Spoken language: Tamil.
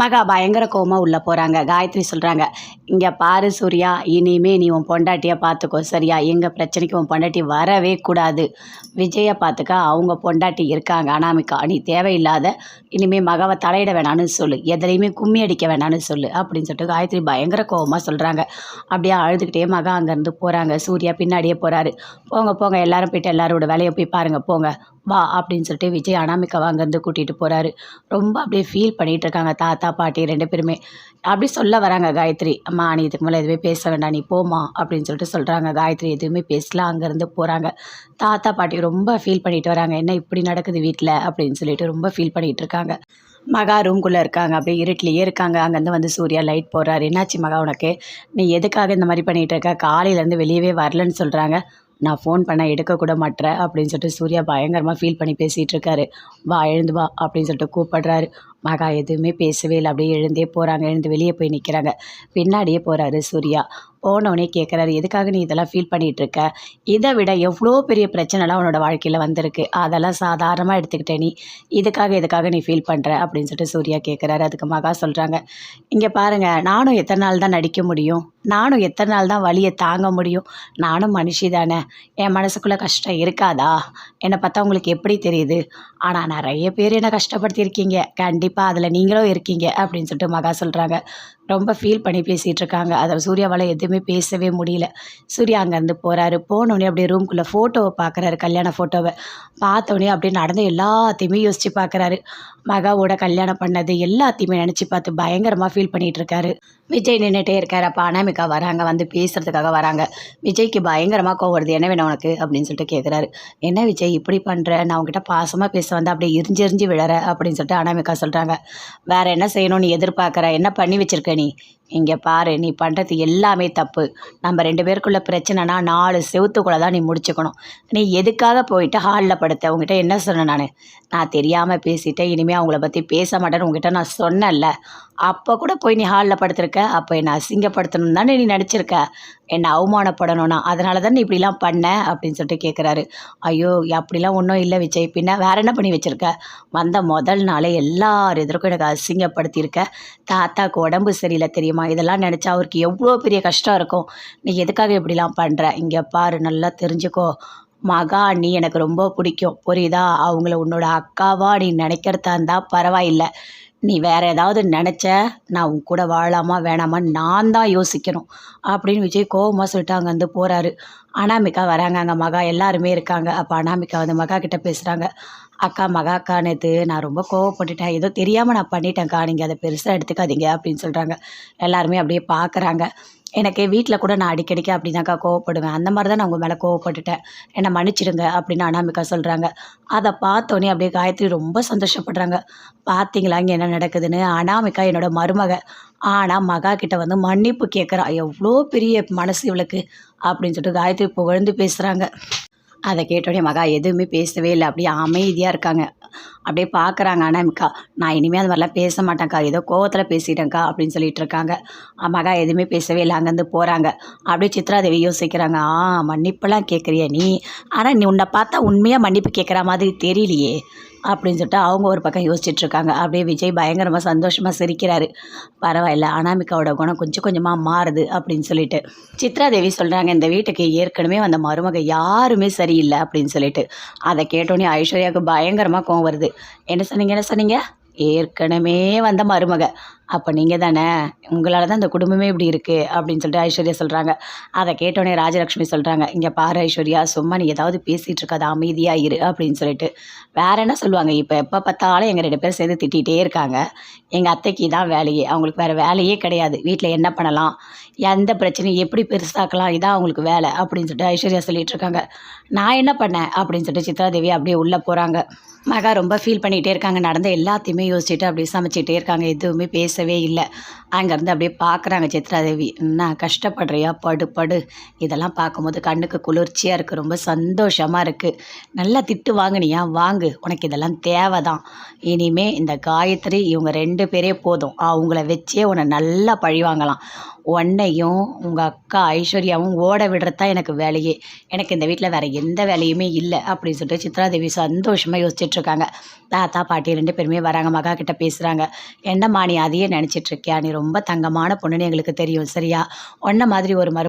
மகா பயங்கர கோவமா உள்ளே போகிறாங்க காயத்ரி சொல்கிறாங்க இங்கே பாரு சூர்யா இனிமே நீ உன் பொண்டாட்டியை பார்த்துக்கோ சரியா? எங்கள் பிரச்சனைக்கு உன் பொண்டாட்டி வரவே கூடாது. விஜயை பார்த்துக்க அவங்க பொண்டாட்டி இருக்காங்க. அனாமிக்கா நீ தேவையில்லாத இனிமே மகாவை தலையிட வேணான்னு சொல்லு. எதுலேயுமே கும்மி அடிக்க வேணான்னு சொல்லு. அப்படின்னு சொல்லிட்டு காயத்ரி பயங்கர கோவமாக சொல்கிறாங்க அப்படியே அழுதுகிட்டே மகா அங்கேருந்து போகிறாங்க சூர்யா பின்னாடியே போகிறாரு போங்க போங்க எல்லாரும் போயிட்டு எல்லாரோட வேலையை போய் பாருங்க போங்க. வா அப்படின்னு சொல்லிட்டு விஜய் அனாமிகாவை அங்கேருந்து கூட்டிகிட்டு போகிறாரு ரொம்ப அப்படியே ஃபீல் பண்ணிகிட்டு இருக்காங்க தாத்தா பாட்டி ரெண்டு பேருமே. அப்படி சொல்ல வராங்க காயத்ரி அம்மா நீ இதுக்கு மேலே எதுவுமே பேச வேண்டாம் நீ போமா அப்படின்னு சொல்லிட்டு சொல்கிறாங்க காயத்ரி எதுவுமே பேசலாம் அங்கேருந்து போகிறாங்க தாத்தா பாட்டி ரொம்ப ஃபீல் பண்ணிட்டு வராங்க. என்ன இப்படி நடக்குது வீட்டில் அப்படின்னு சொல்லிட்டு ரொம்ப ஃபீல் பண்ணிகிட்டு இருக்காங்க. மகா ரூம்குள்ளே இருக்காங்க. அப்படியே இருட்டிலேயே இருக்காங்க. அங்கேருந்து வந்து சூர்யா லைட் போடுறாரு. என்னாச்சு மகா உனக்கு? நீ எதுக்காக இந்த மாதிரி பண்ணிகிட்டு இருக்க? காலையிலேருந்து வெளியவே வரலன்னு சொல்கிறாங்க நான் ஃபோன் பண்ண எடுக்கக்கூட மாட்டேற அப்படின்னு சொல்லிட்டு சூர்யா பயங்கரமாக ஃபீல் பண்ணி பேசிகிட்டு இருக்காரு. வா எழுந்து வா அப்படின்னு சொல்லிட்டு கூப்பிடுறாரு. மகா எதுவுமே பேசவே இல்லை. அப்படியே எழுந்தே போகிறாங்க எழுந்து வெளியே போய் நிற்கிறாங்க பின்னாடியே போகிறாரு சூர்யா. போனவனே கேட்குறாரு எதுக்காக நீ இதெல்லாம் ஃபீல் பண்ணிகிட்டு இருக்க இதை விட எவ்வளோ பெரிய பிரச்சனைலாம் உன்னோட வாழ்க்கையில் வந்திருக்கு. அதெல்லாம் சாதாரணமாக எடுத்துக்கிட்டே நீ. இதுக்காக எதுக்காக நீ ஃபீல் பண்ணுற அப்படின்னு சொல்லிட்டு சூர்யா கேட்குறாரு அதுக்கு மகா சொல்கிறாங்க இங்கே பாருங்கள் நானும் எத்தனை நாள் தான் நடிக்க முடியும்? நானும் எத்தனை நாள் தான் வழியை தாங்க முடியும்? நானும் மனுஷி தானே. என் மனசுக்குள்ளே கஷ்டம் இருக்காதா? என்னை பார்த்தா உங்களுக்கு எப்படி தெரியுது? ஆனால் நிறைய பேர் என்னை கஷ்டப்படுத்தியிருக்கீங்க. கண்டிப்பாக அதில் நீங்களும் இருக்கீங்க அப்படின்னு சொல்லிட்டு மகா சொல்கிறாங்க ரொம்ப ஃபீல் பண்ணி பேசிகிட்டு இருக்காங்க அதை சூர்யாவால் எதுவுமே பேசவே முடியல. சூர்யா அங்கேருந்து போகிறாரு போனோடனே அப்படியே ரூம்குள்ளே ஃபோட்டோவை பார்க்குறாரு கல்யாண ஃபோட்டோவை பார்த்தோடனே அப்படியே நடந்த எல்லாத்தையுமே யோசித்து பார்க்குறாரு மகாவோட கல்யாணம் பண்ணது எல்லாத்தையுமே நினச்சி பார்த்து பயங்கரமாக ஃபீல் பண்ணிகிட்ருக்காரு விஜய் நின்றுட்டே இருக்கார். அப்போ அனாமிகா வராங்க வந்து பேசுகிறதுக்காக வராங்க. விஜய்க்கு பயங்கரமாக கோவம் வருது. என்ன வேணும் உனக்கு? அப்படின்னு சொல்லிட்டு கேட்குறாரு என்ன விஜய் இப்படி பண்ணுற நான் உங்ககிட்ட பாசமாக பேச வந்து அப்படியே எரிஞ்சு விழற? அப்படின்னு சொல்லிட்டு அனாமிகா சொல்கிறாங்க வேறு என்ன செய்யணும்னு நீ எதிர்பார்க்குற? என்ன பண்ணி வச்சுருக்க நீ. இங்கே பாரு நீ பண்ணுறது எல்லாமே தப்பு. நம்ம ரெண்டு பேருக்குள்ள பிரச்சனைனா நாலு செவுத்துக்குள்ளே தான் நீ முடிச்சுக்கணும். நீ எதுக்காக போயிட்டு ஹாலில் படுத்த? உங்ககிட்ட என்ன சொன்னேன் நான்? நான் தெரியாமல் பேசிட்டேன் இனிமேல் அவங்கள பற்றி பேச மாட்டேன்னு உங்ககிட்ட நான் சொன்னேன்ல. அப்போ கூட போய் நீ ஹாலில் படுத்திருக்க? அப்போ என்னை அசிங்கப்படுத்தணும் தானே நீ நடிச்சிருக்க என்னை அவமானப்படணும்னா அதனால தான் இப்படிலாம் பண்ண அப்படின்னு சொல்லிட்டு கேட்குறாரு ஐயோ அப்படிலாம் ஒன்றும் இல்லை விஜய். பின்ன வேற என்ன பண்ணி வச்சுருக்க? வந்த முதல் நாளே எல்லார் எதிர்க்கும் எனக்கு அசிங்கப்படுத்தியிருக்க. தாத்தாக்கு உடம்பு சரியில்லை தெரியுமா? இதெல்லாம் நினச்சா அவருக்கு எவ்வளோ பெரிய கஷ்டம் இருக்கும். நீ எதுக்காக இப்படிலாம் பண்ணுற இங்கே பாரு நல்லா தெரிஞ்சுக்கோ. மகா நீ எனக்கு ரொம்ப பிடிக்கும். புரியுதா? அவங்கள உன்னோட அக்காவா நீ நினைக்கிறதா இருந்தால் பரவாயில்லை. நீ வேற ஏதாவது நினச்ச நான் உன் கூட வாழலாமா வேணாமா நான் தான் யோசிக்கணும். அப்படின்னு விஜய் கோவமாக சொல்லிட்டு அங்கேருந்து போகிறாரு அனாமிகா வராங்க அங்கே மகா எல்லாருமே இருக்காங்க. அப்போ அனாமிகா வந்து மகா கிட்டே பேசுகிறாங்க அக்கா மகா அக்கா நேற்று நான் ரொம்ப கோவப்பட்டுட்டேன். ஏதோ தெரியாமல் நான் பண்ணிட்டேன்க்கா. நீங்கள் அதை பெருசாக எடுத்துக்காதீங்க அப்படின்னு சொல்கிறாங்க எல்லாருமே அப்படியே பார்க்குறாங்க எனக்கு வீட்டில் கூட நான் அடிக்கடிக்கு அப்படின்னாக்கா கோவப்படுவேன். அந்த மாதிரி தான் நான் உங்கள் மேலே கோவப்பட்டுட்டேன். என்னை மன்னிச்சிடுங்க அப்படின்னு அனாமிகா சொல்கிறாங்க அதை பார்த்தோன்னே அப்படியே காயத்ரி ரொம்ப சந்தோஷப்படுறாங்க. பார்த்தீங்களா இங்கே என்ன நடக்குதுன்னு? அனாமிகா என்னோட மருமக. ஆனால் மகா கிட்ட வந்து மன்னிப்பு கேட்குறா எவ்வளோ பெரிய மனசு இவளுக்கு அப்படின்னு சொல்லிட்டு காயத்ரி புகழ்ந்து பேசுகிறாங்க அதை கேட்டோடனே மகா எதுவுமே பேசவே இல்லை. அப்படியே அமைதியாக இருக்காங்க. அப்படியே பார்க்குறாங்க அனாமிகா நான் இனிமேல் அந்த மாதிரிலாம் பேச மாட்டேன்க்கா. ஏதோ கோவத்தில் பேசிட்டேன்க்கா அப்படின்னு சொல்லிட்டு இருக்காங்க. மகா எதுவுமே பேசவே இல்லை. அங்கேருந்து போகிறாங்க அப்படியே சித்ராதேவி யோசிக்கிறாங்க. ஆ மன்னிப்பெல்லாம் கேட்குறிய நீ? ஆனால் நீ உன்னை பார்த்தா உண்மையாக மன்னிப்பு கேட்குற மாதிரி தெரியலையே. அப்படின்னு சொல்லிட்டு அவங்க ஒரு பக்கம் யோசிச்சுட்ருக்காங்க. அப்படியே விஜய் பயங்கரமாக சந்தோஷமாக சிரிக்கிறாரு. பரவாயில்ல அனாமிகாவோட குணம் கொஞ்சம் கொஞ்சமாக மாறுது அப்படின்னு சொல்லிட்டு. சித்ராதேவி சொல்கிறாங்க இந்த வீட்டுக்கு ஏற்கனவே வந்த மருமக யாருமே சரியில்லை அப்படின்னு சொல்லிட்டு. அதை கேட்டோன்னே ஐஸ்வர்யாவுக்கு பயங்கரமாக கோவம் வருது. என்ன சொன்னீங்க என்ன சொன்னீங்க? ஏற்கனவே வந்த மருமக. அப்போ நீங்கள் தானே உங்களால் தான் இந்த குடும்பமே இப்படி இருக்குது அப்படின்னு சொல்லிட்டு ஐஸ்வர்யா சொல்கிறாங்க அதை கேட்டோடனே ராஜலக்ஷ்மி சொல்கிறாங்க இங்கே பாரு ஐஸ்வர்யா சும்மா நீ ஏதாவது பேசிகிட்டு இருக்காது அமைதியாக இரு அப்படின்னு சொல்லிட்டு. வேற என்ன சொல்லுவாங்க இப்போ எப்போ பார்த்தாலும் எங்கள் ரெண்டு பேரும் சேர்ந்து திட்டிகிட்டே இருக்காங்க. எங்கள் அத்தைக்கு தான் வேலையே அவங்களுக்கு வேறு வேலையே கிடையாது. வீட்டில் என்ன பண்ணலாம்? எந்த பிரச்சனையும் எப்படி பெருசாக்கலாம்? இதான் அவங்களுக்கு வேலை அப்படின்னு சொல்லிட்டு ஐஸ்வர்யா சொல்லிகிட்டு இருக்காங்க. நான் என்ன பண்ணேன் அப்படின்னு சொல்லிட்டு சித்ராதேவி அப்படியே உள்ளே போகிறாங்க மகா ரொம்ப ஃபீல் பண்ணிகிட்டே இருக்காங்க நடந்த எல்லாத்தையுமே யோசிச்சுட்டு அப்படியே சமைச்சிட்டே இருக்காங்க எதுவுமே பேசவே இல்லை. அங்கேருந்து அப்படியே பார்க்குறாங்க சித்ராதேவி. என்ன கஷ்டப்படுறியா? படு படு. இதெல்லாம் பார்க்கும்போது கண்ணுக்கு குளிர்ச்சியாக இருக்குது ரொம்ப சந்தோஷமாக இருக்குது நல்லா திட்டு வாங்கினியா? வாங்கு. உனக்கு இதெல்லாம் தேவை தான் இனிமே இந்த காயத்ரி இவங்க ரெண்டு பேரே போதும். அவங்கள வச்சே உன்னை நல்லா பழி வாங்கலாம். உன்னையும் உங்கள் அக்கா ஐஸ்வர்யாவும் ஓட விடுறது தான் எனக்கு வேலையே. எனக்கு இந்த வீட்டில் வேறு எந்த வேலையுமே இல்லை அப்படின்னு சொல்லிட்டு சித்ராதேவி சந்தோஷமாக யோசிச்சிட்டுருக்காங்க தாத்தா பாட்டி ரெண்டு பேருமே வராங்க மகா கிட்ட பேசுகிறாங்க என்னம்மா நீ அதையே நினச்சிட்டு இருக்கியா? நீ ரொம்ப தங்கமான பொண்ணுன்னு எங்களுக்கு தெரியும் சரியா? உன்ன மாதிரி ஒரு மறு